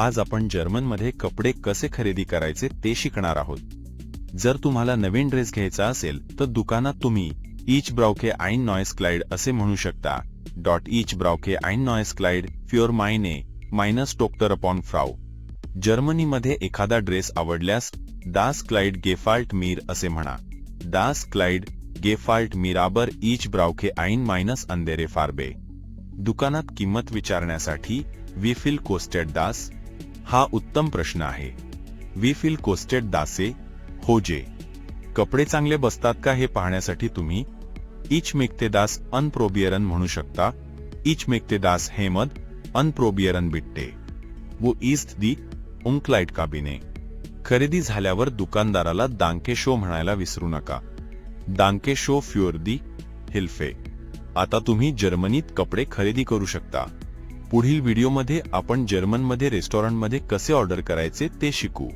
आज आपण जर्मनमध्ये कपडे कसे खरेदी करायचे ते शिकणार आहोत. जर तुम्हाला नवीन ड्रेस घ्यायचा असेल तर दुकानात तुम्ही इच ब्राउके आईन नॉईस क्लाइड असे म्हणू शकता. डॉट इच ब्राउके आईन नॉईस क्लाइड फ्युअर मायने मायनस टोक्टर अपॉन फ्राऊ जर्मनीमध्ये एखादा ड्रेस आवडल्यास दास क्लाइड गेफाल्ट मीर असे म्हणा. दास क्लाइड गेफाल्ट मीराबर इच ब्राउके आईन मायनस अंधेरे फार्बे दुकानात किंमत विचारण्यासाठी विफिल कोस्टेड दास हा उत्तम प्रश्न आहे. विफिल कोस्टेड दासे होजे कपडे चांगले बसतात का हे पाहण्यासाठी तुम्ही? इच मेकते दास अनप्रोबियरन म्हणू शकता. इच मेकते दास हेमद अनप्रोबियरन बिट्टे. वो ईस्ट दी उंकलाइट काबिने. खरेदी झाल्यावर दुकानदाराला दांके शो म्हणायला विसरू नका. दांके शो फ्युअर दी हिल्फे. आता तुम्ही जर्मनीत कपडे खरेदी करू शकता. पुढील व्हिडिओमध्ये आपण जर्मनमध्ये रेस्टॉरंटमध्ये कसे ऑर्डर करायचे ते शिकू.